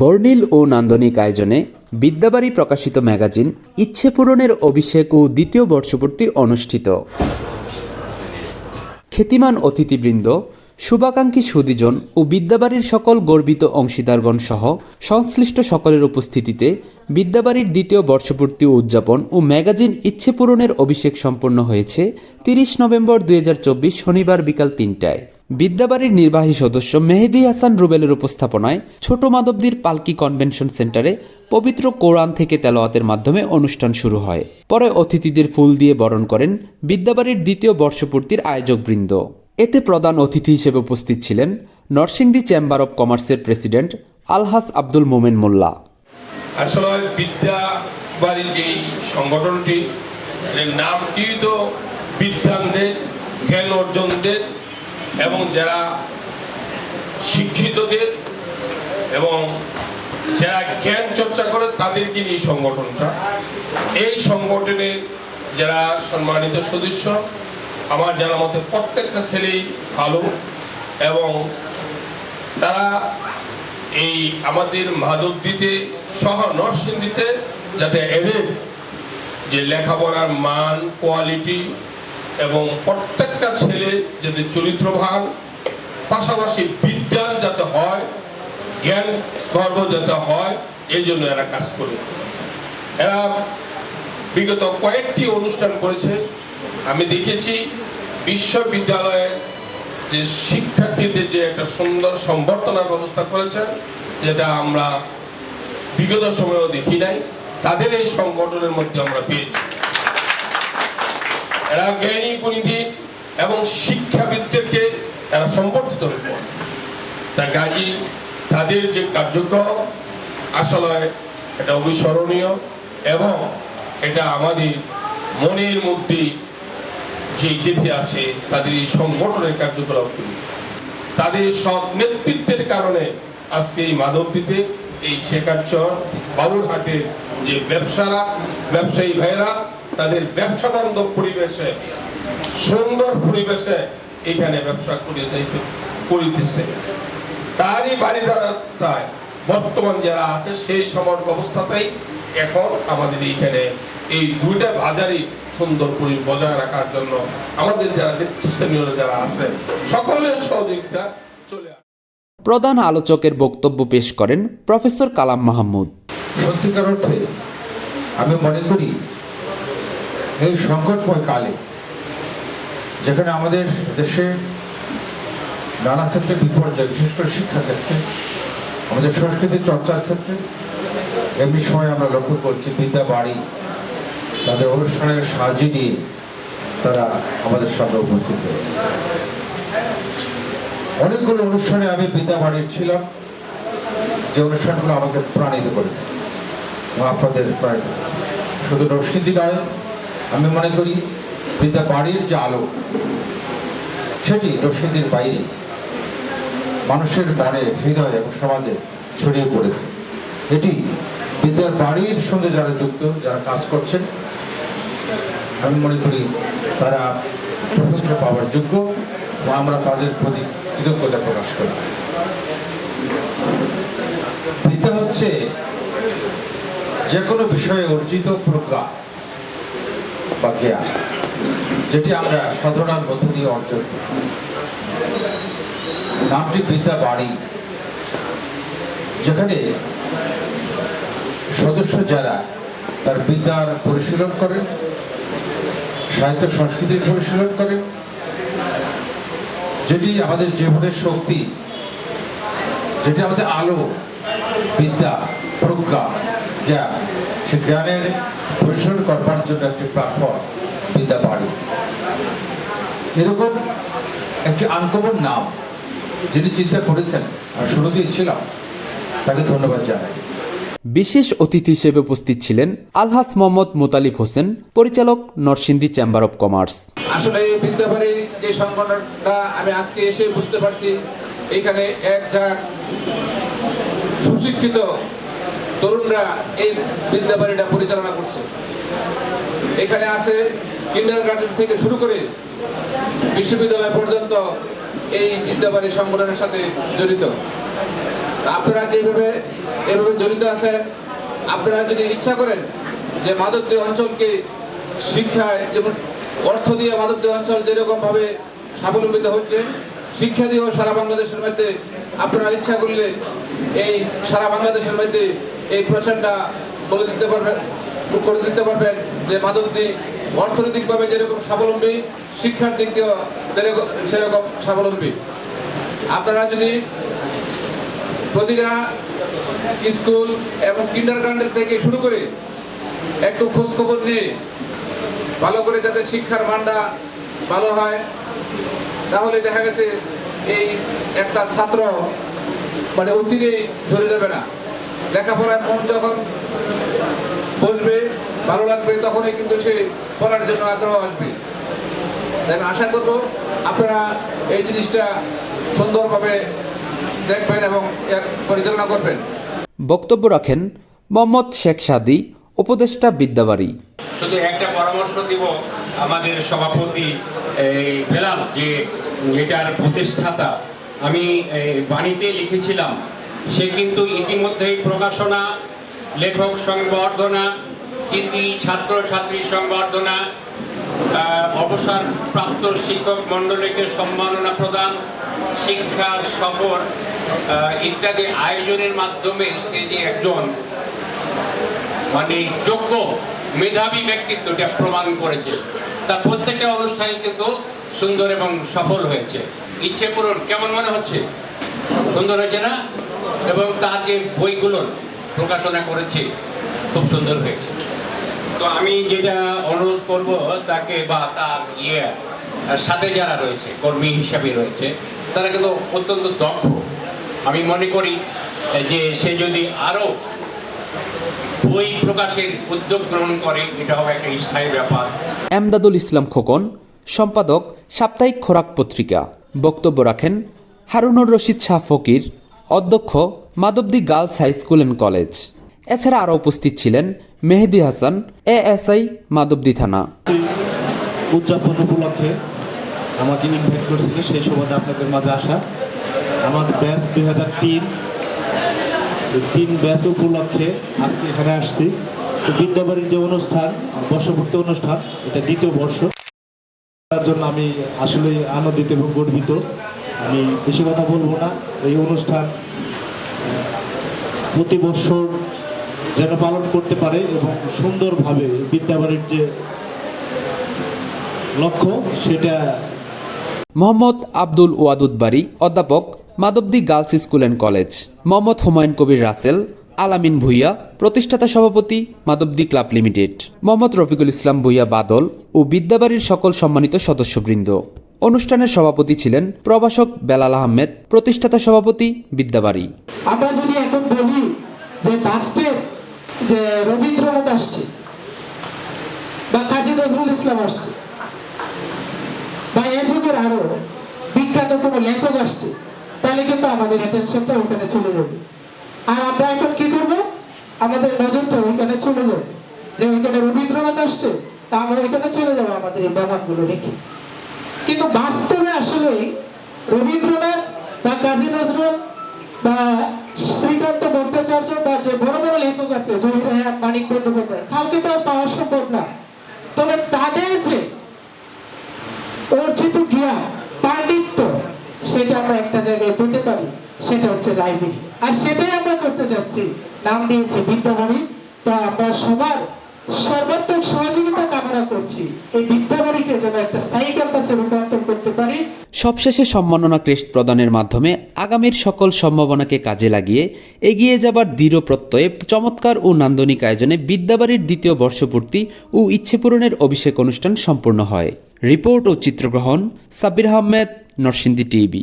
বর্ণিল ও নান্দনিক আয়োজনে বিদ্যাবাড়ি প্রকাশিত ম্যাগাজিন ইচ্ছে পূরণের অভিষেক ও দ্বিতীয় বর্ষপূর্তি অনুষ্ঠিত। খ্যাতিমান অতিথিবৃন্দ, শুভাকাঙ্ক্ষী সুদীজন ও বিদ্যাবাড়ির সকল গর্বিত অংশীদারগণ সহ সংশ্লিষ্ট সকলের উপস্থিতিতে বিদ্যাবাড়ির দ্বিতীয় বর্ষপূর্তি উদযাপন ও ম্যাগাজিন ইচ্ছে পূরণের অভিষেক সম্পন্ন হয়েছে তিরিশ নভেম্বর দুই হাজার চব্বিশ শনিবার বিকাল তিনটায়। বিদ্যাবাড়ির নির্বাহী সদস্য মেহেদি হাসান রুবেলের উপস্থাপনায় ছোট মাধবদীর পালকি কনভেনশন সেন্টারে পবিত্র কোরআন থেকে তেলাওয়াতের মাধ্যমে অনুষ্ঠান শুরু হয়। পরে অতিথিদের ফুল দিয়ে বরণ করেন বিদ্যাবাড়ির দ্বিতীয় বর্ষপূর্তির আয়োজকবৃন্দ। এতে প্রধান অতিথি হিসেবে উপস্থিত ছিলেন নরসিংদী চেম্বার অব কমার্সের প্রেসিডেন্ট আলহাস আব্দুল মোমেন মোল্লা। আসলে বিদ্যা বাড়ির যে সংগঠনটি নামটি তো জ্ঞান অর্জনদের এবং যারা শিক্ষিতদের এবং যারা জ্ঞান চর্চা করে তাদেরকে নিয়ে সংগঠনটা। এই সংগঠনের যারা সম্মানিত সদস্য, আমার জানা মতে প্রত্যেকটা ছেলেই ভালো এবং তারা এই আমাদের মাধবদীতে সহ নরসিংদীতে যাতে এদের যে লেখাপড়ার মান কোয়ালিটি এবং প্রত্যেকটা ছেলে যাতে চরিত্রবান পাশাপাশি বিজ্ঞান যাতে হয়, জ্ঞান গর্ব যাতে হয়, এই জন্য এরা কাজ করে। এরা বিগত কয়েকটি অনুষ্ঠান করেছে। আমি দেখেছি বিশ্ববিদ্যালয়ের যে শিক্ষার্থীদের যে একটা সুন্দর সম্বর্ধনার ব্যবস্থা করেছে, যেটা আমরা বিগত সময়েও দেখি নাই, তাদের এই সংগঠনের মধ্যে আমরা পেয়েছি। এরা জ্ঞানী গুণীতি এবং শিক্ষাবিদদেরকে এরা সম্বর্ধিত করে তা কাজী তাদের যে কার্যক্রম আসলে এটা অবিস্মরণীয় এবং এটা আমাদের মনের মধ্যে যে গেঁথে আছে, তাদের এই সংগঠনের কার্যকলাপ তাদের সব নেতৃত্বের কারণে আজকে এই মাধবদীতে এই শেখারচর বাবুরহাটের যে ব্যবসারা, ব্যবসায়ী ভাইরা তাদের ব্যবসা বান্ধব পরিবেশে সুন্দর পরিবেশে এখানে ব্যবসা করে যাইতে করিতেছে। তারই বাড়ি দাঁড়ায় বর্তমান যারা আছে সেই সমাজ ব্যবস্থাতেই এখন আমাদের এইখানে এই দুইটা বাজারই সুন্দর করে বজায় রাখার জন্য আমাদের যারা নেতৃস্থানীয় যারা আছে সকলের সহযোগিতা চলে আসে। প্রধান আলোচকের বক্তব্য পেশ করেন প্রফেসর কালাম মাহমুদ। সত্যিকার অর্থে আমি মনে করি এই সংকটময় কালে, যেখানে আমাদের দেশে নানা ক্ষেত্রে বিপর্যয়, বিশেষ করে শিক্ষা ক্ষেত্রে, আমাদের সংস্কৃতি চর্চার ক্ষেত্রে, এমনি সময় আমরা লক্ষ্য করছি বিদ্যা বাড়ি, তাদের অনুষ্ঠানের সাজি নিয়ে তারা আমাদের সামনে উপস্থিত হয়েছে। অনেকগুলো অনুষ্ঠানে আমি বিদ্যা বাড়ির ছিলাম, যে অনুষ্ঠানগুলো আমাকে প্রাণিত করেছে এবং আপনাদের প্রাণিত শুধু নরসিংদী নয় আমি মনে করি বিদ্যা বাড়ির যে আলো, সেটি নরসিংদীর বাইরে মানুষের মনে, হৃদয় এবং সমাজে ছড়িয়ে পড়েছে। এটি বিদ্যার বাড়ির সঙ্গে যারা যুক্ত, যারা কাজ করছেন, আমি মনে করি তারা প্রশংসা পাওয়ার যোগ্য এবং আমরা তাদের প্রতি কৃতজ্ঞতা প্রকাশ করি। বিদ্যা হচ্ছে যে কোনো বিষয়ে অর্জিত প্রজ্ঞা। বা জ্ঞান যেটি আমরা সাধনার মধ্য দিয়ে অর্জন নামটি বিদ্যা বাড়ি, যেখানে সদস্য যারা তার বিদ্যার পরিশীলন করেন, সাহিত্য সংস্কৃতির পরিশীলন করেন, যেটি আমাদের জীবনের শক্তি, যেটি আমাদের আলো, বিদ্যা, প্রজ্ঞা, জ্ঞান, সে জ্ঞানের পরিশীলন করবার জন্য একটি প্ল্যাটফর্ম বিদ্যা বাড়ি। এরকম একটি আনকমন নাম যিনি চিন্তা করেছেন আর শুরুতেই ছিলাম তাকে ধন্যবাদ জানাই। বিশেষ অতিথি হিসেবে উপস্থিত ছিলেন আলহাস মোহাম্মদ মোতালিব হোসেন পরিচালক নরসিংদী চেম্বার অব কমার্স আসলে এই বিদ্যাবাড়ি যে সংগঠনটা আমি আজকে এসে বুঝতে পারছি এখানে এক যা সুশিক্ষিত তরুণরা এই বিদ্যাবাড়িটা পরিচালনা করছে। এখানে আছে কিন্ডার গার্ডেন থেকে শুরু করে বিশ্ববিদ্যালয় পর্যন্ত এই বিদ্যাবাড়ি সংগঠনের সাথে জড়িত। আপনারা যেভাবে, এভাবে জড়িত আছেন, আপনারা যদি ইচ্ছা করেন যে মাধবদী অঞ্চলকে শিক্ষায় যেমন অর্থ দিয়ে মাধবদী অঞ্চল যেরকম ভাবে স্বাবলম্বিত হচ্ছে, শিক্ষা দিয়েও সারা বাংলাদেশের মধ্যে আপনারা ইচ্ছা করলে এই সারা বাংলাদেশের মধ্যে এই প্রচারটা বলে দিতে পারবেন করে দিতে পারবেন যে মাধবদী অর্থনৈতিকভাবে যেরকম স্বাবলম্বী, শিক্ষার দিক দিয়েও সেরকম স্বাবলম্বী। আপনারা যদি প্রতিটা স্কুল এবং কিন্ডার থেকে শুরু করে একটু খোঁজখবর নিয়ে ভালো করে যাতে শিক্ষার মানটা ভালো হয়, তাহলে দেখা গেছে এই একটা ছাত্র মানে অচিরেই ধরে যাবে না। লেখাপড়ায় মন যখন বসবে ভালো লাগবে তখনই কিন্তু সে পড়ার জন্য আগ্রহ আসবে। তাই আশা করব আপনারা এই জিনিসটা সুন্দরভাবে দেখবেন এবং পরিচালনা করবেন। বক্তব্য রাখেন মোহাম্মদ শেখ সাদি উপদেষ্টা বিদ্যাবাড়ি। শুধু একটা পরামর্শ দিব আমাদের সভাপতি এই যে এটার প্রতিষ্ঠাতা। আমি বাণীতে লিখেছিলাম সে কিন্তু ইতিমধ্যেই প্রকাশনা লেখক সংবর্ধনা কৃতি ছাত্রছাত্রী সংবর্ধনা আহ, অবসরপ্রাপ্ত শিক্ষক মণ্ডলীকে সম্মাননা প্রদান শিক্ষা সফর ইত্যাদি আয়োজনের মাধ্যমে সে যে একজন মানে যোগ্য মেধাবী ব্যক্তিত্বটা প্রমাণ করেছে। তার প্রত্যেকটা অনুষ্ঠানই কিন্তু সুন্দর এবং সফল হয়েছে। ইচ্ছে পূরণ কেমন মনে হচ্ছে? সুন্দর হয়েছে না? এবং তার যে বইগুলোর প্রকাশনা করেছে। খুব সুন্দর হয়েছে। তো আমি যেটা অনুরোধ করব তাকে বা তার ইয়ে সাথে যারা রয়েছে, কর্মী হিসাবে রয়েছে, তারা কিন্তু অত্যন্ত দক্ষ। আমি মনে করি যে সে যদি আরও বই প্রকাশের উদ্যোগ গ্রহণ করে এটা হবে একটা স্থায়ী ব্যাপার। এমদাদুল ইসলাম খোকন, সম্পাদক সাপ্তাহিক খোরাক পত্রিকা। বক্তব্য রাখেন হারুনুর রশিদ শাহ ফকির অধ্যক্ষ Madhabdi girls high school and college. এছাড়া আরও উপস্থিত ছিলেন মেহেদি হাসান, এএসআই মাধবদী থানা। উদযাপন উপলক্ষে আমাকে ইনভাইট করছিল সেই সুবাদে আপনাদের মাঝে আসা। আমার ব্যাচ দুই হাজার তিন তিন ব্যাচ উপলক্ষে আজকে এখানে আসছি। তো বিদ্যাবাড়ির যে অনুষ্ঠান, বর্ষপূর্তি অনুষ্ঠান, এটা দ্বিতীয় বর্ষ। তার জন্য আমি আসলে আনন্দিত এবং গর্বিত। আমি বেশি কথা বলব না। এই অনুষ্ঠান প্রতি বছর যেন পালন করতে পারে এবং সুন্দরভাবে বিদ্যাবাড়ির যে লক্ষ্য, সেটা মোহাম্মদ আব্দুল ওয়াদুদ বাড়ি অধ্যাপক Madhabdi girls school and college, Mohammad Humayun Kabir Rasel, Alamin Bhuiyan, প্রতিষ্ঠাতা সভাপতি মাধবদী ক্লাব লিমিটেড, মোহাম্মদ রফিকুল ইসলাম ভুইয়া বাদল ও বিদ্যাবাড়ির সকল সম্মানিত সদস্যবৃন্দ। অনুষ্ঠানের সভাপতি ছিলেন প্রভাষক বেলাল আহমেদ, প্রতিষ্ঠাতা সভাপতি বিদ্যাবাড়ি। আমরা যদি এখন বলি যে লাস্টের যে রবীন্দ্রনাথ আসছে বা কাজী নজরুল ইসলাম আসছে বা এ যুগের আরও বিখ্যাত কোনো লেখক আসছে, তাহলে কিন্তু আমাদের অ্যাটেনশনটা ওখানে চলে যাবে। আর আমরা এখন কি করব? আমাদের নজরটা ওইখানে চলে যাবে। যে ওইখানে রবীন্দ্রনাথ আসছে, তা আমরা ওইখানে চলে যাব আমাদের এই ব্যাপারগুলো রেখে। কিন্তু বাস্তবে আসলে রবীন্দ্রনাথ বা কাজী নজরুল বা শ্রীকান্ত ভট্টাচার্য বা যে বড় বড় লেখক আছে, জহির হায়াত মানিক বন্দ্যোপাধ্যায়, কাউকে তো পাওয়া সম্ভব না। তবে তাদের যে অর্জিত জ্ঞান, পাণ্ডিত্য, সেটা আমরা একটা জায়গায় পেতে পারি, সেটা হচ্ছে লাইব্রেরি আর সেটাই আমরা করতে যাচ্ছি, নাম দিয়েছি বিদ্যাবাড়ি তা আমরা সবার সর্বাত্মক সহযোগিতা কামনা করছি। এই যেন একটা স্থায়ী ক্যাম্পাসে রূপান্তর করতে পারি। সবশেষে সম্মাননা ক্রেস্ট প্রদানের মাধ্যমে আগামীর সকল সম্ভাবনাকে কাজে লাগিয়ে এগিয়ে যাবার দৃঢ় প্রত্যয়ে চমৎকার ও নান্দনিক আয়োজনে বিদ্যাবাড়ির দ্বিতীয় বর্ষপূর্তি ও ইচ্ছে পূরণের অভিষেক অনুষ্ঠান সম্পূর্ণ হয়। রিপোর্ট ও চিত্রগ্রহণ সাব্বির আহমেদ, নরসিংদী টিভি।